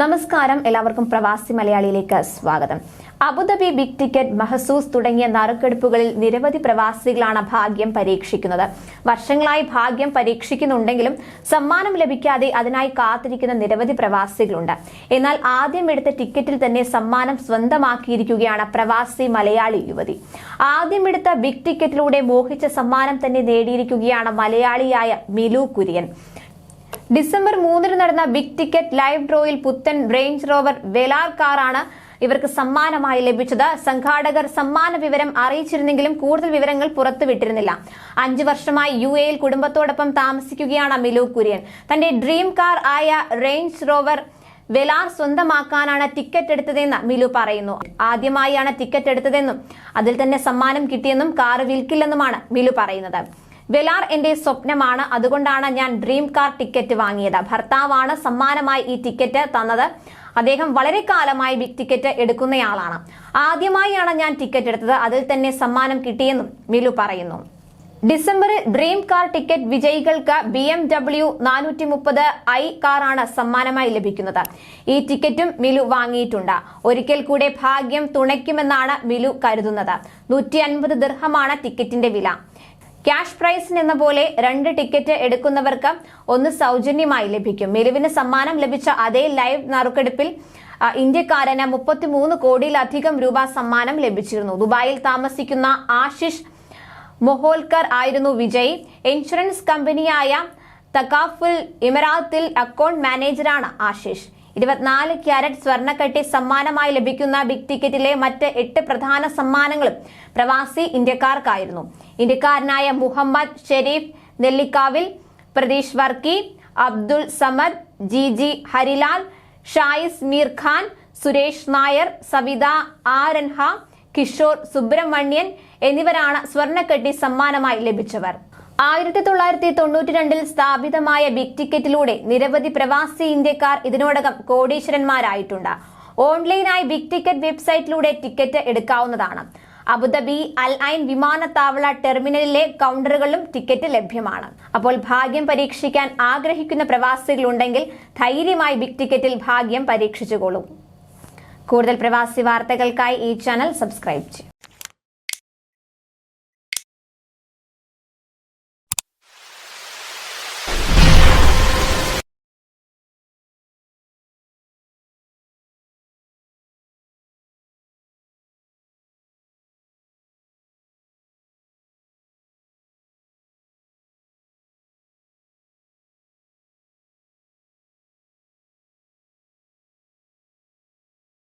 നമസ്കാരം. എല്ലാവർക്കും പ്രവാസി മലയാളിയിലേക്ക് സ്വാഗതം. അബുദാബി ബിഗ് ടിക്കറ്റ് മഹസൂസ് തുടങ്ങിയ നറുക്കെടുപ്പുകളിൽ നിരവധി പ്രവാസികളാണ് ഭാഗ്യം പരീക്ഷിക്കുന്നത്. വർഷങ്ങളായി ഭാഗ്യം പരീക്ഷിക്കുന്നുണ്ടെങ്കിലും സമ്മാനം ലഭിക്കാതെ അതിനായി കാത്തിരിക്കുന്ന നിരവധി പ്രവാസികളുണ്ട്. എന്നാൽ ആദ്യം എടുത്ത ടിക്കറ്റിൽ തന്നെ സമ്മാനം സ്വന്തമാക്കിയിരിക്കുകയാണ് പ്രവാസി മലയാളി യുവതി. ആദ്യം എടുത്ത ബിഗ് ടിക്കറ്റിലൂടെ മോഹിച്ച സമ്മാനം തന്നെ നേടിയിരിക്കുകയാണ് മലയാളിയായ മിലു കുര്യൻ. ഡിസംബർ മൂന്നിന് നടന്ന ബിഗ് ടിക്കറ്റ് ലൈവ് ഡ്രോയിൽ പുത്തൻ റേഞ്ച് റോവർ വെലാർ കാറാണ് ഇവർക്ക് സമ്മാനമായി ലഭിച്ചത്. സംഘാടകർ സമ്മാന വിവരം അറിയിച്ചിരുന്നെങ്കിലും കൂടുതൽ വിവരങ്ങൾ പുറത്തുവിട്ടിരുന്നില്ല. അഞ്ചു വർഷമായി യു എയിൽ കുടുംബത്തോടൊപ്പം താമസിക്കുകയാണ് മിലു കുര്യൻ. തന്റെ ഡ്രീം കാർ ആയ റേഞ്ച് റോവർ വെലാർ സ്വന്തമാക്കാനാണ് ടിക്കറ്റ് എടുത്തതെന്ന് മിലു പറയുന്നു. ആദ്യമായാണ് ടിക്കറ്റ് എടുത്തതെന്നും അതിൽ തന്നെ സമ്മാനം കിട്ടിയെന്നും കാർ വിൽക്കില്ലെന്നുമാണ് മിലു പറയുന്നത്. വെലാർ എന്റെ സ്വപ്നമാണ്. അതുകൊണ്ടാണ് ഞാൻ ഡ്രീം കാർ ടിക്കറ്റ് വാങ്ങിയത്. ഭർത്താവാണ് സമ്മാനമായി ഈ ടിക്കറ്റ് തന്നത്. അദ്ദേഹം വളരെ കാലമായി ബിഗ് ടിക്കറ്റ് എടുക്കുന്നയാളാണ്. ആദ്യമായാണ് ഞാൻ ടിക്കറ്റ് എടുത്തത്. അതിൽ തന്നെ സമ്മാനം കിട്ടിയെന്നും മിലു പറയുന്നു. ഡിസംബറിൽ ഡ്രീം കാർ ടിക്കറ്റ് വിജയികൾക്ക് ബി എം ഡബ്ല്യു നാനൂറ്റി മുപ്പത് ഐ കാറാണ് സമ്മാനമായി ലഭിക്കുന്നത്. ഈ ടിക്കറ്റും മിലു വാങ്ങിയിട്ടുണ്ട്. ഒരിക്കൽ കൂടെ ഭാഗ്യം തുണയ്ക്കുമെന്നാണ് മിലു കരുതുന്നത്. നൂറ്റി അൻപത് ദീർഘമാണ് ടിക്കറ്റിന്റെ വില. ക്യാഷ് പ്രൈസിന് എന്ന പോലെ രണ്ട് ടിക്കറ്റ് എടുക്കുന്നവർക്ക് ഒന്ന് സൗജന്യമായി ലഭിക്കും. മിലുവിന് സമ്മാനം ലഭിച്ച അതേ ലൈവ് നറുക്കെടുപ്പിൽ ഇന്ത്യക്കാരന് മുപ്പത്തിമൂന്ന് കോടിയിലധികം രൂപ സമ്മാനം ലഭിച്ചിരുന്നു. ദുബായിൽ താമസിക്കുന്ന ആശിഷ് മൊഹോൽക്കർ ആയിരുന്നു വിജയ്. ഇൻഷുറൻസ് കമ്പനിയായ തക്കാഫുൽ ഇമറാത്തിൽ അക്കൗണ്ട് മാനേജറാണ് ആശിഷ്. ഇരുപത്തിനാല് ക്യാരറ്റ് സ്വർണക്കട്ടി സമ്മാനമായി ലഭിക്കുന്ന ബിഗ് ടിക്കറ്റിലെ മറ്റ് എട്ട് പ്രധാന സമ്മാനങ്ങളും പ്രവാസി ഇന്ത്യക്കാർക്കായിരുന്നു. ഇന്ത്യക്കാരനായ മുഹമ്മദ് ഷെരീഫ് നെല്ലിക്കാവിൽ പ്രതീഷ് വർക്കി അബ്ദുൾ സമദ് ജി ജി ഹരിലാൽ ഷായിസ് മീർ ഖാൻ സുരേഷ് നായർ സവിത ആരൻഹ കിഷോർ സുബ്രഹ്മണ്യൻ എന്നിവരാണ് സ്വർണക്കെട്ടി സമ്മാനമായി ലഭിച്ചവർ. ആയിരത്തി തൊള്ളായിരത്തി തൊണ്ണൂറ്റി രണ്ടിൽ സ്ഥാപിതമായ ബിഗ് ടിക്കറ്റിലൂടെ നിരവധി പ്രവാസി ഇന്ത്യക്കാർ ഇതിനോടകം കോടീശ്വരന്മാരായിട്ടുണ്ട്. ഓൺലൈനായി ബിഗ് ടിക്കറ്റ് വെബ്സൈറ്റിലൂടെ ടിക്കറ്റ് എടുക്കാവുന്നതാണ്. അബുദാബി അൽ ഐൻ വിമാനത്താവള ടെർമിനലിലെ കൗണ്ടറുകളിലും ടിക്കറ്റ് ലഭ്യമാണ്. അപ്പോൾ ഭാഗ്യം പരീക്ഷിക്കാൻ ആഗ്രഹിക്കുന്ന പ്രവാസികളുണ്ടെങ്കിൽ ധൈര്യമായി ബിഗ് ടിക്കറ്റിൽ ഭാഗ്യം പരീക്ഷിച്ചുകൊള്ളൂ. കൂടുതൽ പ്രവാസി വാർത്തകൾക്കായി ഈ ചാനൽ സബ്സ്ക്രൈബ് ചെയ്യും.